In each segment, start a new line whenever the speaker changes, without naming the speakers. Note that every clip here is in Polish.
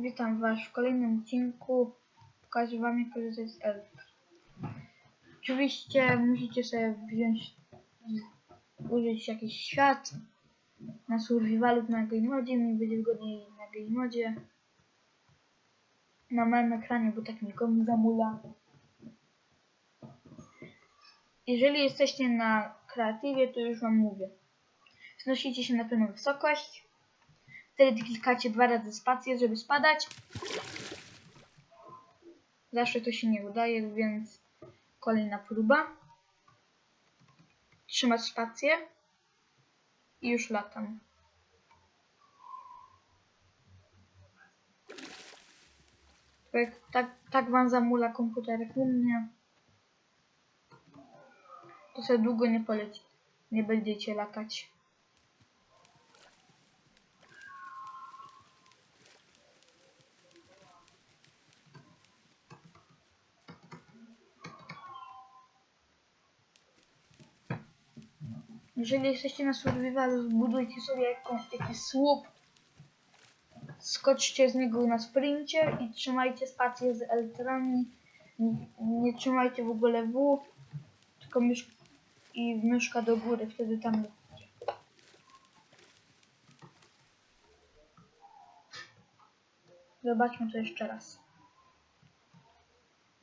Witam Was w kolejnym odcinku. Pokażę Wam jak korzystać z elf. Oczywiście musicie sobie wziąć, użyć jakiś świat na survivalu na game modzie. Mi będzie wygodniej na game modzie. Na małym ekranie, bo tak nikomu zamula. Jeżeli jesteście na kreatywie, to już Wam mówię. Znosicie się na pewną wysokość. Wtedy klikacie dwa razy spację, żeby spadać. Zawsze to się nie udaje, więc kolejna próba. Trzymać spację i już latam. Tak, tak, tak wam zamula komputer jak u mnie. To sobie długo nie poleci. Nie będziecie latać. Jeżeli jesteście na survivalu, zbudujcie sobie jakiś słup. Skoczcie z niego na sprincie i trzymajcie spację z eltrami. Nie, nie trzymajcie w ogóle W, tylko mysz i myszka do góry, wtedy tam lecicie. Zobaczmy to jeszcze raz.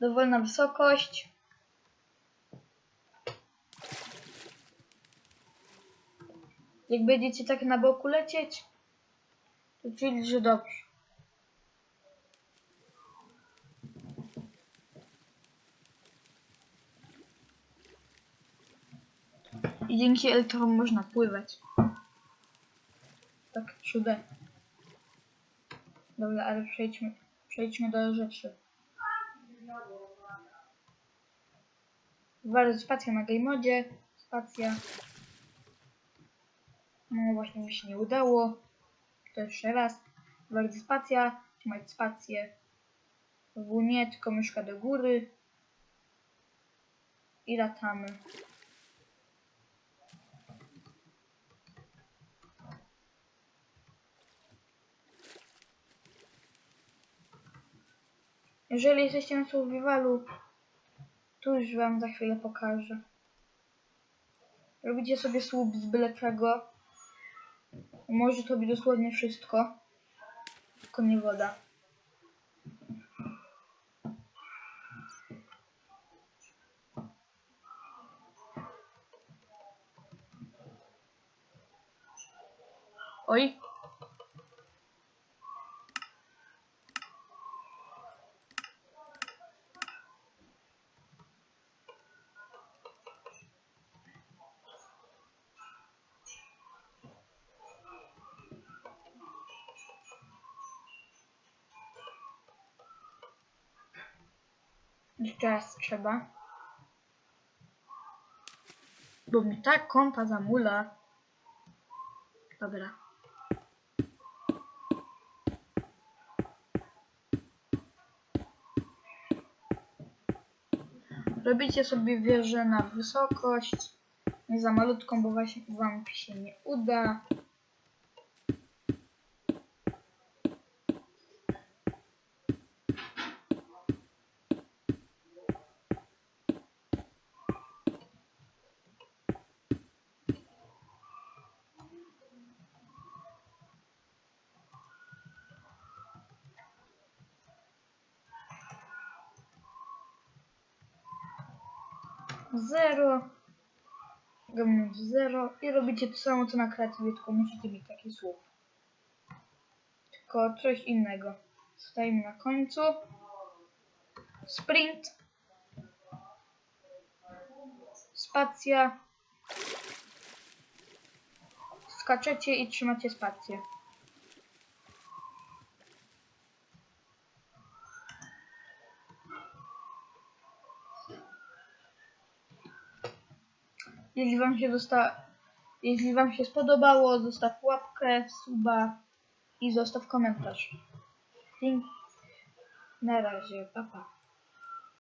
Dowolna wysokość. Jak będziecie tak na boku lecieć, to czyli, że dobrze. I dzięki elektrom można pływać. Tak cudem. Dobra, ale przejdźmy, przejdźmy do rzeczy. Bardzo spacja na game. Spacja. No właśnie mi się nie udało. To jeszcze raz. Bardzo spacja. Trzymać spację. W nie, tylko myszka do góry. I latamy. Jeżeli jesteście na survivalu, to już wam za chwilę pokażę. Robicie sobie słup z byle czego. Może to być dosłownie wszystko. Tylko nie woda. Oj. Jeszcze raz trzeba. Bo mi tak kompa zamula. Dobra. Robicie sobie wieżę na wysokość. Nie za malutką, bo właśnie wam się nie uda. Zero. Gamy w zero. I robicie to samo co na kreatywie, tylko musicie mieć taki słup. Tylko coś innego. Stajemy na końcu. Sprint. Spacja. Skaczecie i trzymacie spację. Jeśli wam się dosta... Jeśli wam się spodobało, zostaw łapkę, suba i zostaw komentarz. Dzięki. Na razie, pa pa.